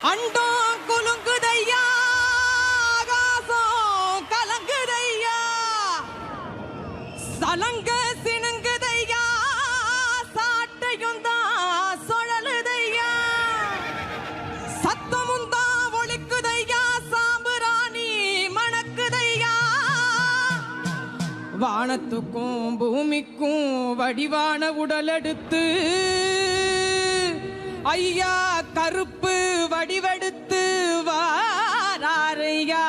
அண்டம் குலுங்குதையா ஆகாசம் கலங்குதையா சலங்க சினுங்குதையா சாட்டையும் தான் சுழலுதையா சத்தமும் தான் ஒழிக்குதையா சாம்புராணி மணக்குதையா வானத்துக்கும் பூமிக்கும் வடிவான உடல் எடுத்து ஐயா வடிவெடுத்து வாரையா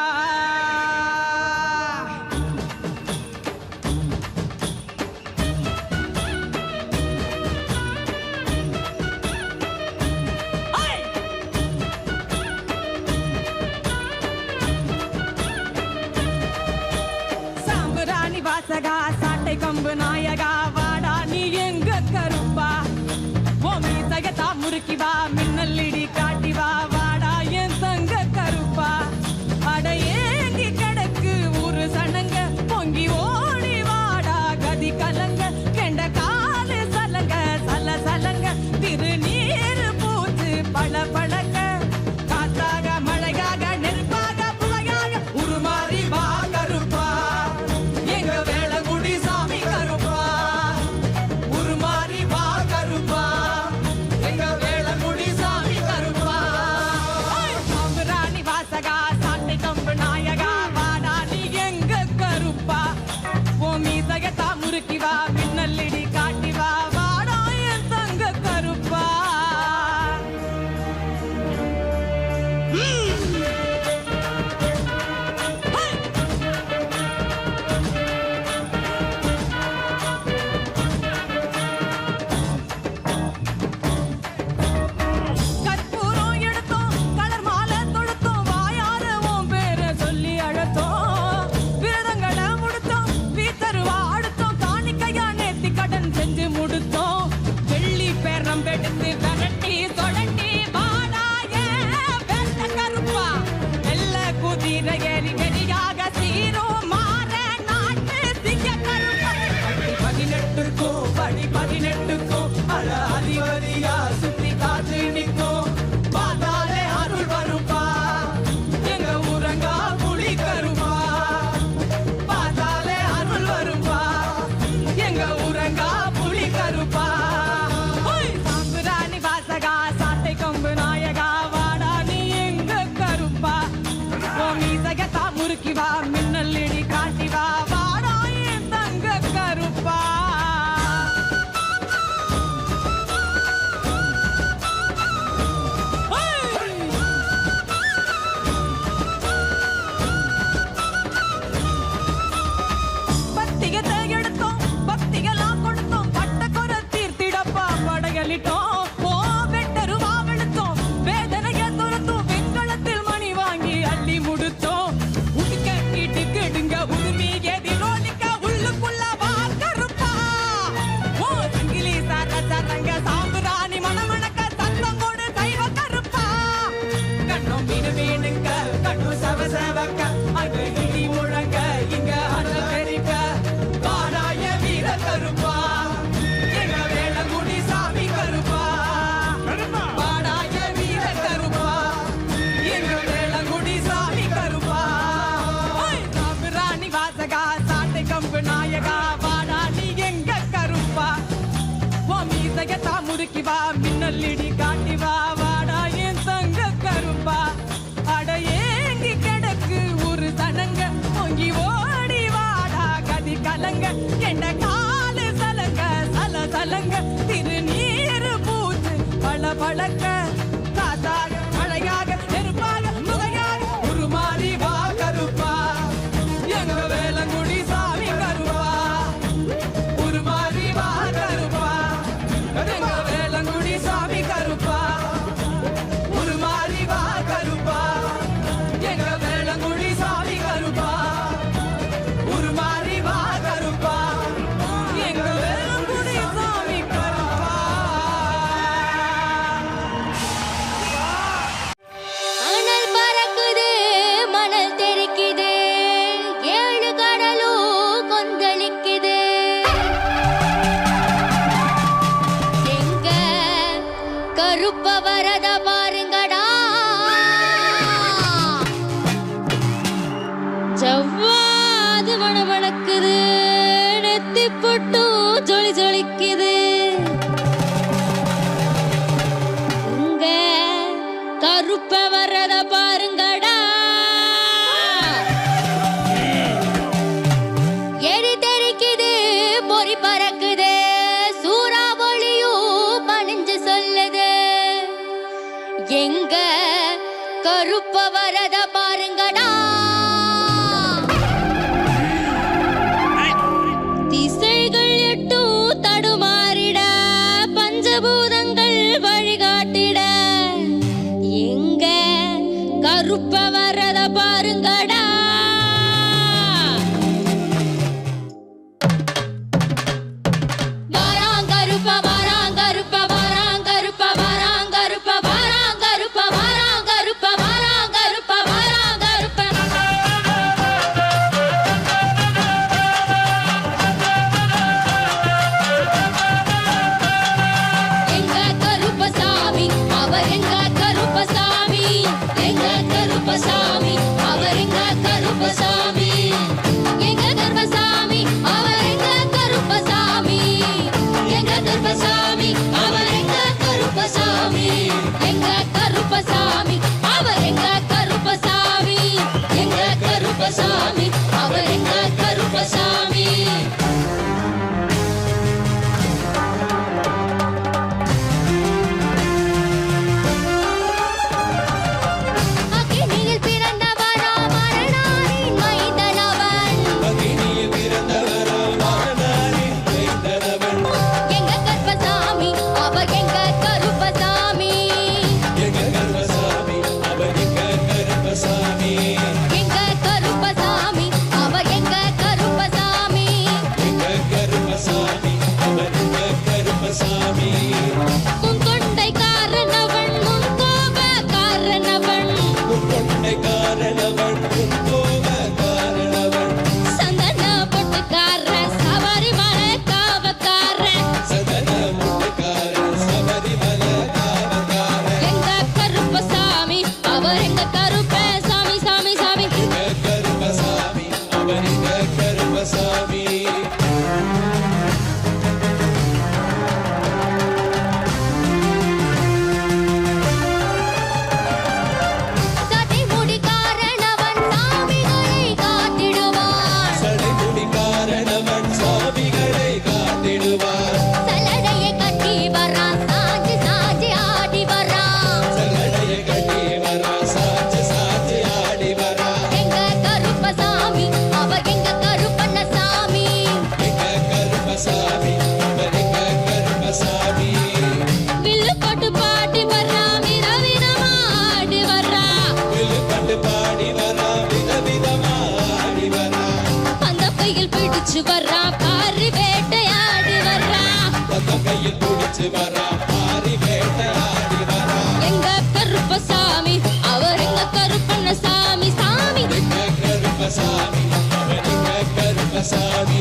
வாசகா சாட்டை கம்பு நாயகா வாடா நீ எங்க கருப்பா? ஓ மீசகத்தா முறுக்கிவா Swami. sorry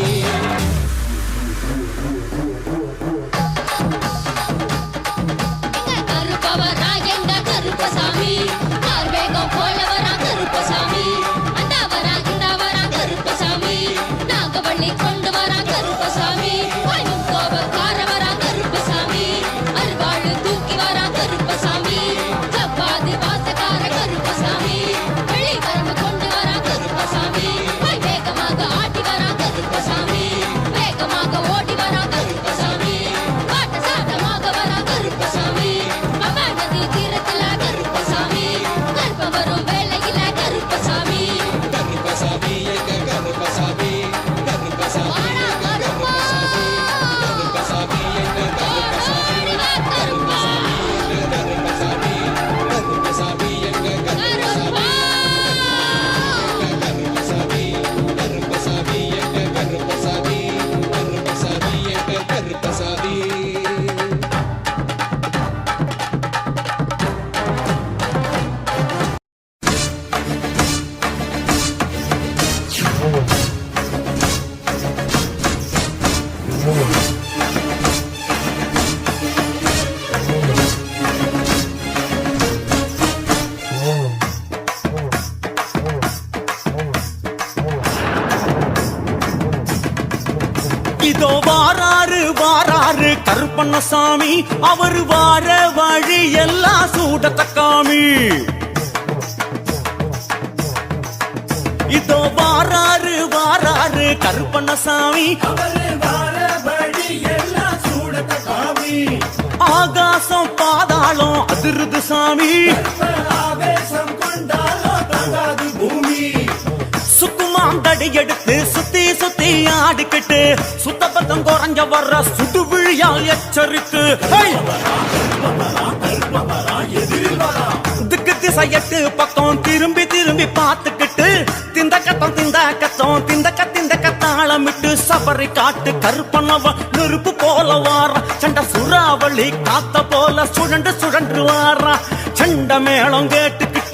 இதோ வாராரு வாராரு கருப்பண்ணசாமி அவர் வார வழி எல்லாம் சூடத்தக்காமி. இதோ வாராரு வாராரு கருப்பண்ணசாமி ஆகாசம் பாதாளம் அதிருது சாமி. ஆவேசம் கொண்டாலும் தகாது பூமி. சுக்குமாந்தடி எடுத்து சுத்தி சுத்தி ஆடிக்கிட்டு சுத்தபத்தம் குறைஞ்ச வர்ற சுட்டு விழியால் எச்சரித்து திக்கு திசையட்டு பக்கம் திரும்பி திரும்பி பார்த்துக்கிட்டு திந்த கத்தம் திந்த கத்தம் திந்த கத்திந்த கத்தாளமிட்டு சபரி காட்டு கருப்பனவ நெருப்பு போல வார. சண்ட சுறாவளி காத்த போல சுழண்டு சுழன்று வாரா. சண்ட மேளம்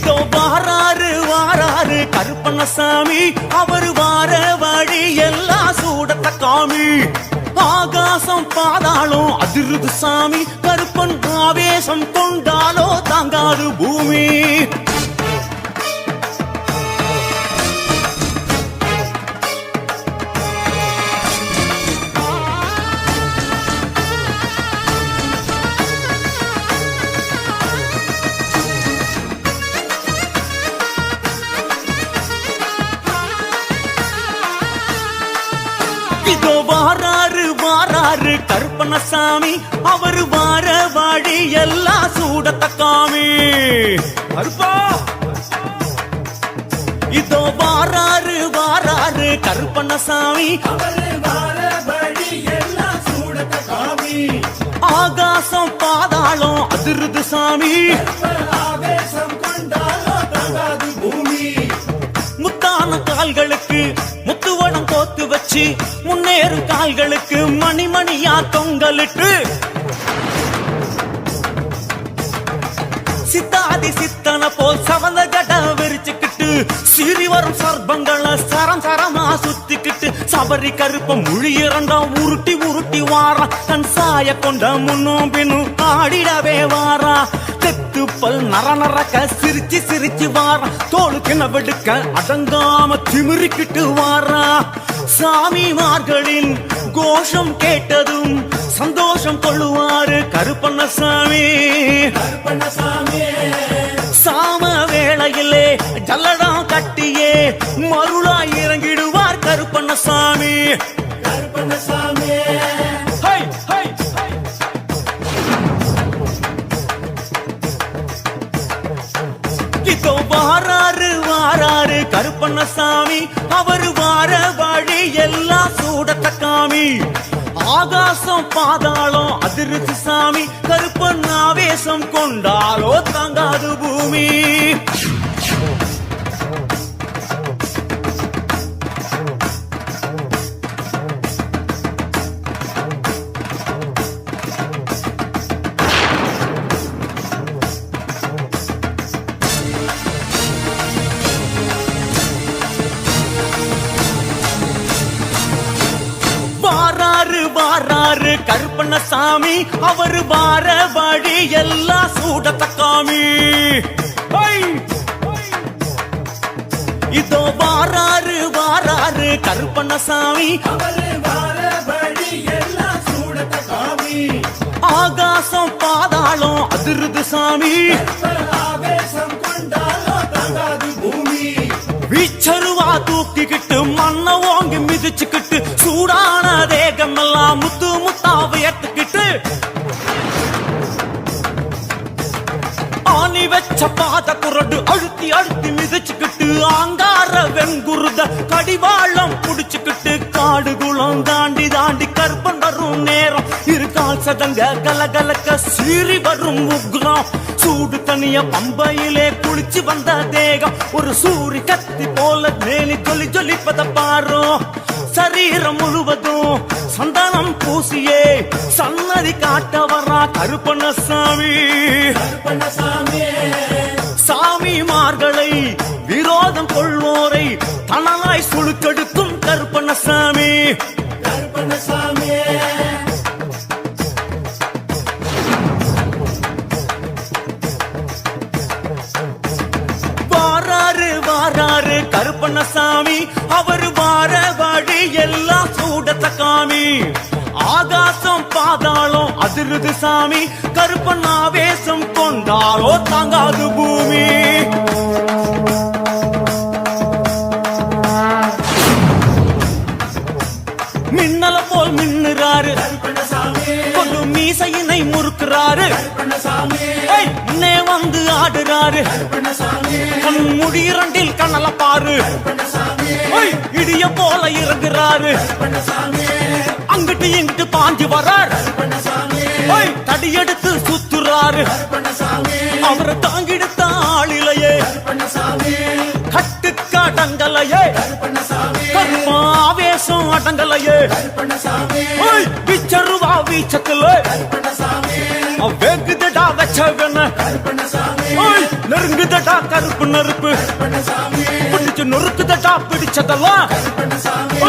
இதோ வாராரு வாராரு கருப்பண்ணசாமி. அவர் வார வழி எல்லாம் சூடத்த காமி ஆகாசம் பாதாளம் அதிருது சாமி. கருப்பன் ஆவேசம் கொண்டாலோ தாங்காது பூமி. கருப்பண்ணசாமி அவர் வார வாடி எல்லாம் சூடத்தக்காமி கருப்பா! இதோ வாராரு வாராரு கருப்பண்ணசாமி. ஆகாசம் பாதாளம் அதிருது சாமி. ஆவேசம் கொண்டாலும் பூமி கால்களுக்கு முத்துவனம் கோத்து வச்சு முன்னேறும் கால்களுக்கு மணி மணியா தொங்கலிட்டு. சித்தாதி சித்தன போல் சவந்த ஜட விரிச்சுக்கிட்டு சிறி வரும் சர்பங்களை சரம் சரமா சுத்திக்கிட்டு சபரி கருப்ப முழி இரண்டாம் உருட்டி உருட்டி வாரா தன் சாய கொண்ட முன்னும் பின்னும் ஆடிடவே வாரா. தெத்து பல் நர நரக்க சிரிச்சு சிரிச்சு வாரா. தோளுக்கு நவெடுக்க அடங்காம திமிரிக்கிட்டு வாரா. சாமிமார்களின் கோஷம் கேட்டதும் சந்தோஷம் கொள்ளுவாரு கருப்பண்ணசாமி. சாம வேளையிலே ஜல்லடம் கட்டியே மருளாய் இறங்கிடுவார் கருப்பண்ணசாமி கருப்பண்ணசாமி. வாராரு வாராரு கருப்பண்ணசாமி. அவர் வார வழி எல்லாம் சூடத்த காமி ஆகாசம் பாதாளம் அதிர்ச்சி சாமி. கருப்பன் ஆவேசம் கொண்டாலோ தாங்காது பூமி. கருப்பண்ணசாமி அவர் வார வழி எல்லாம் சூடத்தக்காமி ஹை! இதோ வாராரு வாராரு கருப்பண்ணசாமி ஆகாசம் பாதாளம் அதிருது சாமி ஆவேசம் கொண்டா தூக்கிக்கிட்டு மண்ண ஓங்கி மிதிச்சுக்கிட்டு சூடான தேகம் எல்லாம் முத்து முத்தா உயர்த்துக்கிட்டு ஆணி வச்ச பாத குரடு அழுத்தி அழுத்தி மிதிச்சுக்கிட்டு ஆங்கார வெங்குருத கடிவாளம் புடிச்சுக்கிட்டு காடு குளம் தாண்டி தாண்டி கற்பன் வரும் நேரம். இரு கால் சதங்க கலகலக்க சீறி வரும் உக்ரம். சூடு தனிய பம்பையிலே குளிச்சு வந்த தேகம். ஒரு சூரி கத்தி போல மேனி ஜொலி ஜொலிப்பத பாரும் சரீரம் முழுவதும் சந்தனம் பூசியே. சன்னதி காட்ட வர்றா கருப்பண்ணசாமி. சாமிமார்களை விரோதம் கொள்வோரை தனலாய் சுழுக்கெடுக்கும் கருப்பண்ணசாமி வாராரு வாராரு கருப்பண்ணசாமி அவர் வார வழி எல்லாம் சூடத்த காமி. ஆகாசம் பாதாளம் அதிருது சாமி. கருப்பன் ஆவேசம் கொண்டாலோ தாங்காது பூமி. மீசையினை முறுக்குறாரு. ஏய், முன்னே வந்து ஆடுறாரு. கண் முடி இரண்டில் கண்ணல பாரு இடிய போல இறங்குறாரு. அங்கிட்டு இங்கிட்டு பாஞ்சு வர்றார் தடியெடுத்து சுத்துறாரு. அவரை தாங்கிடுத்த ஆளிலையே. கட்டுக்கு அடங்கலையே கர்மா ஆவேசம் அடங்கலையே. ஏய், விச்சருவா வீச்சத்துல. வெகுதடா வச்சவன. ஏய், நெருங்குதடா கருப்பு நெருப்பு. பிடிச்சு நொறுக்குதடா பிடிச்சதெல்லாம்.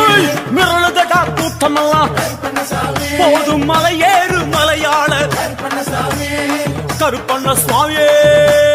ஏய், மிரளுதடா கூட்டமெல்லாம். போதும் மலையேறு மலையாள கருப்பண்ண சுவாமியே.